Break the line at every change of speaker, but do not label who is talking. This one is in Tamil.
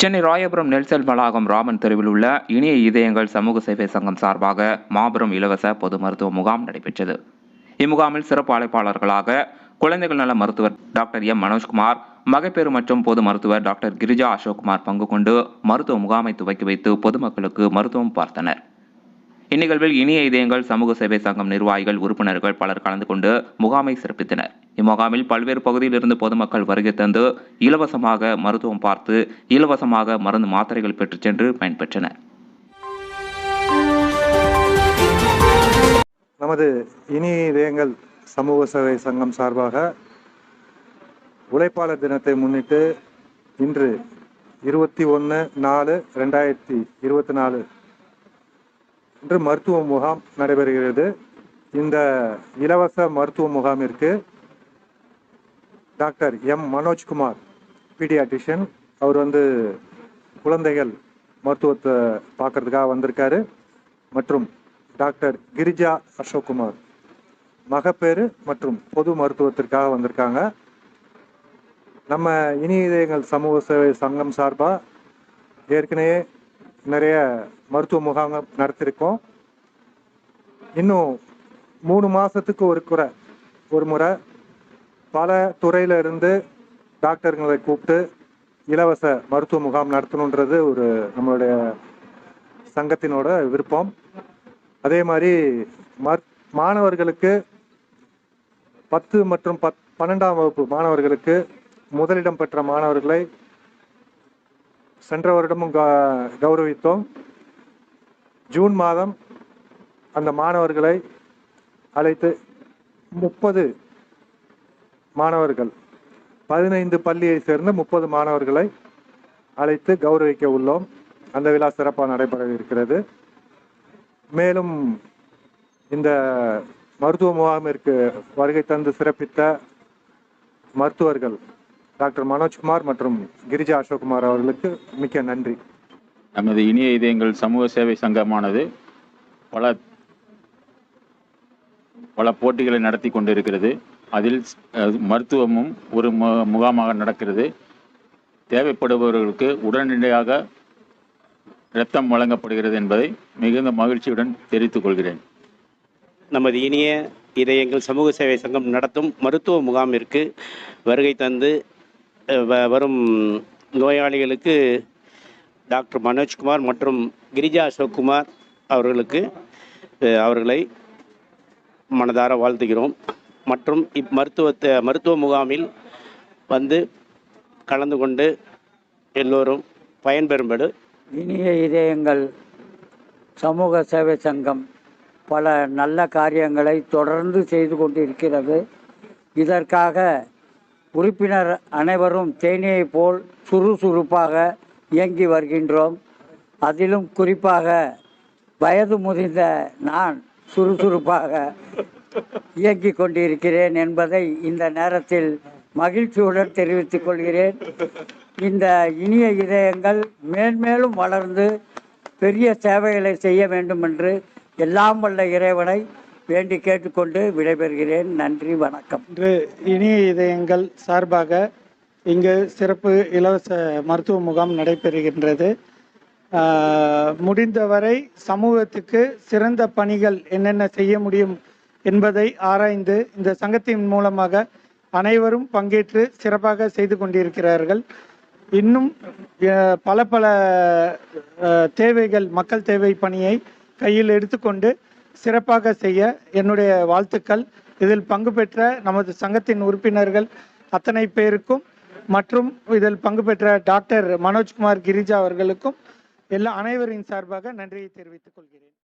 சென்னை ராயபுரம் நெல்சல் வளாகம் ராமன் தெருவில் உள்ள இனிய இதயங்கள் சமூக சேவை சங்கம் சார்பாக மாபெரும் இலவச பொது மருத்துவ முகாம் நடைபெற்றது. இம்முகாமில் சிறப்பு அழைப்பாளர்களாக குழந்தைகள் நல மருத்துவர் டாக்டர் எம். மனோஜ்குமார் மகப்பேறு மற்றும் பொது மருத்துவர் டாக்டர் கிரிஜா அசோக்குமார் பங்கு கொண்டு மருத்துவ முகாமை துவக்கி வைத்து பொதுமக்களுக்கு மருத்துவம் பார்த்தனர். இந்நிகழ்வில் இனிய இதயங்கள் சமூக சேவை சங்கம் நிர்வாகிகள் உறுப்பினர்கள் பலர் கலந்து கொண்டு முகாமை சிறப்பித்தனர். இம்முகாமில் பல்வேறு பகுதியிலிருந்து பொதுமக்கள் வருகை தந்து இலவசமாக மருத்துவம் பார்த்து இலவசமாக மருந்து மாத்திரைகள் பெற்றுச் சென்று பயன்பெற்றனர்.
நமது இனி இதயங்கள் சமூக சேவை சங்கம் சார்பாக உழைப்பாளர் தினத்தை முன்னிட்டு இன்று இருபத்தி ஒன்று நாலு ரெண்டாயிரத்தி இருபத்தி நாலு இன்று மருத்துவ முகாம் நடைபெறுகிறது. இந்த இலவச மருத்துவ முகாமிற்கு டாக்டர் எம் மனோஜ்குமார் பீடியாட்ரிஷியன். அவர் வந்து குழந்தைகள் மருத்துவத்தை பார்க்கறதுக்காக வந்திருக்காரு. மற்றும் டாக்டர் கிரிஜா அசோக்குமார் மகப்பேறு மற்றும் பொது மருத்துவத்திற்காக வந்திருக்காங்க. நம்ம இனி இதயங்கள் சமூக சேவை சங்கம் சார்பாக ஏற்கனவே நிறைய மருத்துவ முகாம்கள் நடத்தியிருக்கோம் இன்னும் மூணு மாதத்துக்கு ஒரு குறை ஒரு முறை பல துறையில இருந்து டாக்டர்களை கூப்பிட்டு இலவச மருத்துவ முகாம் நடத்தணுன்றது ஒரு நம்மளுடைய சங்கத்தினோட விருப்பம். அதே மாதிரி மர் மாணவர்களுக்கு பத்து மற்றும் பத் பன்னெண்டாம் வகுப்பு மாணவர்களுக்கு முதலிடம் பெற்ற மாணவர்களை சென்ற வருடமும் க- கௌரவித்தோம். ஜூன் மாதம் அந்த மாணவர்களை அழைத்து முப்பது மாணவர்கள். பதினைந்து பள்ளியை சேர்ந்த முப்பது மாணவர்களை அழைத்து கௌரவிக்க உள்ளோம். அந்த விழா சிறப்பாக நடைபெற இருக்கிறது மேலும் இந்த மருத்துவ முகாமிற்கு வருகை தந்து சிறப்பித்த மருத்துவர்கள் டாக்டர் மனோஜ்குமார் மற்றும் கிரிஜா அசோக்குமார் அவர்களுக்கு மிக்க நன்றி.
நமது இனிய இதயங்கள் சமூக சேவை சங்கமானது பல பல போட்டிகளை நடத்தி கொண்டிருக்கிறது. அதில் மருத்துவமும் ஒரு மு- முகாமாக நடக்கிறது. தேவைப்படுபவர்களுக்கு உடனடியாக இரத்தம் வழங்கப்படுகிறது என்பதை மிகுந்த மகிழ்ச்சியுடன் தெரிவித்துக் கொள்கிறேன்.
நமது இனிய இதயங்கள் சமூக சேவை சங்கம் நடத்தும் மருத்துவ முகாமிற்கு வருகை தந்து வ- வரும் நோயாளிகளுக்கு டாக்டர் மனோஜ்குமார் மற்றும் கிரிஜா அசோக்குமார் அவர்களுக்கு அவர்களை மனதார வாழ்த்துகிறோம். மற்றும் இம்மருத்துவத்தை மருத்துவ முகாமில் வந்து கலந்து கொண்டு எல்லோரும் பயன்பெறும்படு.
இனிய இதயங்கள் சமூக சேவை சங்கம் பல நல்ல காரியங்களை தொடர்ந்து செய்து கொண்டிருக்கிறது. இதற்காக உறுப்பினர் அனைவரும் தேனியைப் போல் சுறுசுறுப்பாக இயங்கி வருகின்றோம். அதிலும் குறிப்பாக வயது முதிர்ந்த நான் சுறுசுறுப்பாக இயங்கிக் கொண்டிருக்கிறேன் என்பதை இந்த நேரத்தில் மகிழ்ச்சியுடன் தெரிவித்துக் கொள்கிறேன். இந்த இனிய இதயங்கள் மேன்மேலும் வளர்ந்து பெரிய சேவைகளை செய்ய வேண்டும் என்று எல்லாம் வல்ல இறைவனை வேண்டி கேட்டுக்கொண்டு விடைபெறுகிறேன். நன்றி வணக்கம்.
இன்று இனிய இதயங்கள் சார்பாக இங்கு சிறப்பு இலவச மருத்துவ முகாம் நடைபெறுகின்றது. முடிந்தவரை சமூகத்துக்கு சிறந்த பணிகள் என்னென்ன செய்ய முடியும் என்பதை ஆராய்ந்து இந்த சங்கத்தின் மூலமாக அனைவரும் பங்கேற்று சிறப்பாக செய்து கொண்டிருக்கிறார்கள். இன்னும் பல பல தேவைகள் மக்கள் தேவை பணியை கையில் எடுத்துக்கொண்டு சிறப்பாக செய்ய என்னுடைய வாழ்த்துக்கள். இதில் பங்கு பெற்ற நமது சங்கத்தின் உறுப்பினர்கள் அத்தனை பேருக்கும் மற்றும் இதில் பங்கு பெற்ற டாக்டர் மனோஜ்குமார் கிரிஜா அவர்களுக்கும் எல்லா அனைவரின் சார்பாக நன்றியை தெரிவித்துக் கொள்கிறேன்.